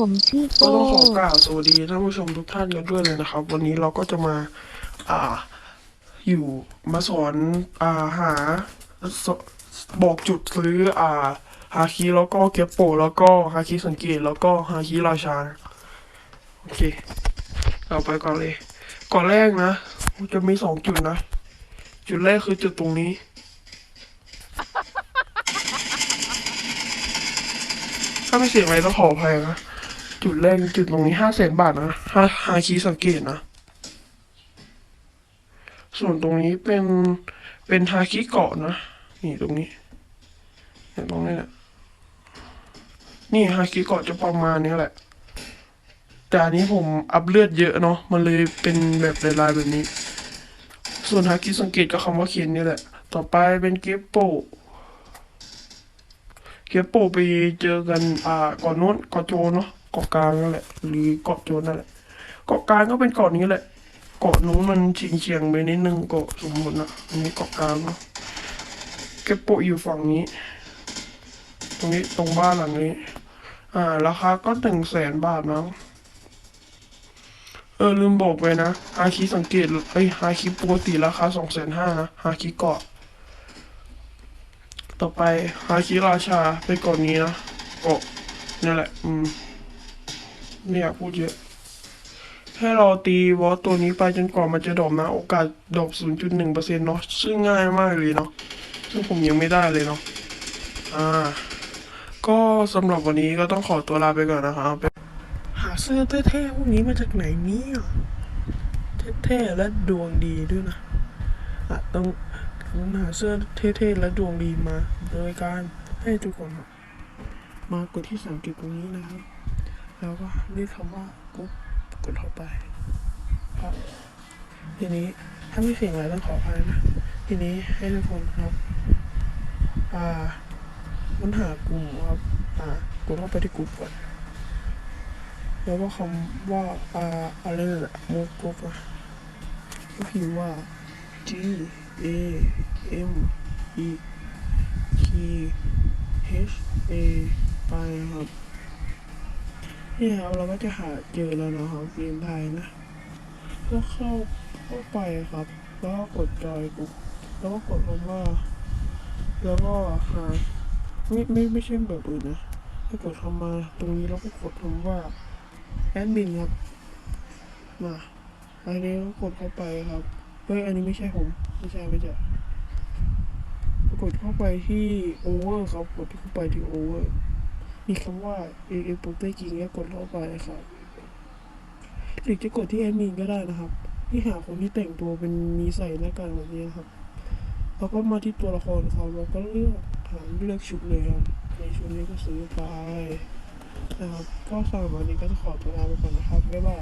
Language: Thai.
ผมชื่อก็โก้ต้องขอกล่าวสวัสดีท่านผู้ชมทุกท่านกันด้วยเลยนะครับ วันนี้เราก็จะมาอ่าอยู่มาสอนอ่าหาสบอกจุดซื้ออ่าฮาคิแล้วก็เก็บโปะแล้วก็ฮาคิสังเกตแล้วก็ฮาคิราชาโอเค เราไปก่อนเลย ก่อนแรกนะจะมีสองจุดนะ จุดแรกคือจุดตรงนี้ ถ้าไม่เสียงอะไรต้องขออภัยนะ จุดแรกจุดตรงนี้ห้าแสนบาทนะฮาฮาคีสังเกตนะ ส่วนตรงนี้เป็นเป็นฮาคิเกาะนะ นี่ตรงนี้เนี่ยตรงนี้แหละนี่ฮาคิเกาะจะประมาณนี้แหละ แต่อันนี้ผมอัพเลือดเยอะเนาะ มันเลยเป็นแบบลายๆแบบนี้ ส่วนฮาคิสังเกตก็คำว่าเขียนนี่แหละ ต่อไปเป็นเก็บโป เกียโปไปเจอกันอ่ากาะโน้นเกาะโจเนาะ เกาะกลางนั่นแหละ หรือเกาะโจนนั่นแหละ เกาะกลางก็เป็นเกาะนี้แหละ เกาะนู้นมันเฉียงเฉียงไปนิดนึงเกาะสมมตินะอันนี้เกาะกลางเนาะเก็บโปะอยู่ฝั่งนี้ ตรงนี้ตรงบ้านหลังนี้ อ่า ราคาก็หนึ่งแสนบาทมั้งเออลืมบอกไปนะฮาคิสังเกตเอ้ยฮาคิปกติราคาสองแสนห้านะฮาคิเกาะ ต่อไปฮาคิราชาไปก่อนนี้นะโอ้นี่แหละ อืม ไม่อยากพูดเยอะ ให้เราตีวอสตัวนี้ไปจนกว่ามันจะดรอปนะ โอกาสดรอป0.1%เนาะซึ่งง่ายมากเลยเนาะซึ่งผมยังไม่ได้เลยเนาะอ่า ก็สำหรับวันนี้ก็ต้องขอตัวลาไปก่อนนะครับไปหาเสื้อเท่ๆพวกนี้มาจากไหนเนี่ยเท่ๆและดวงดีด้วยนะอะต้องหาเสื้อเท่ๆและดวงดีมา โดยการให้ทุกคนมากดที่สังเกตตรงนี้นะครับ แล้วก็เรียกคำว่ากุ๊บกดเข้าไปครับทีนี้ถ้าม่เสียงอะไรต้องขออภัยนะ ทีนี้ให้ทุกคนครับอ่าค้นหากลุ่มครับอ่ากดเข้าไปที่กลุ่มก่อนแล้วก็คำว่าอ่าอะไรนั่นแหละโมกรุ๊ปอะก็พิมพ์ว่า G A M E T H A I ครับ นี่ครับเราก็จะหาเจอแล้วนะครับเกมไทยนะก็เข้าเข้าไปครับ แล้วก็กดจอยกุ๊กแล้วก็กดคำว่าแล้วก็หาไม่ไม่ไม่ใช่แบบอื่นนะให้กดคำมาตรงนี้แล้วก็กดคำว่าแอดมินครับมาอันนี้ก็กดเข้าไปครับเฮ้ยอันนี้ไม่ใช่ผมไม่ใช่ไม่ใช่กดเข้าไปที่ over ครับกดเข้าไปที่ over มีคำว่า a f p o t e จริงแล้วกดเข้าไปครับหรือจะกดที่แอดมินก็ได้นะครับที่หาคนที่แต่งตัวเป็นมีใส่หน้ากากแบบนี้ครับแล้วก็มาที่ตัวละครเขาเราก็เลือกหาเลือกชุดเลยครับในชุดนี้ก็ซื้อไปนะครับ ก็สำหรับวันนี้ก็จะขอตัวลาไปก่อนนะครับบ๊ายบาย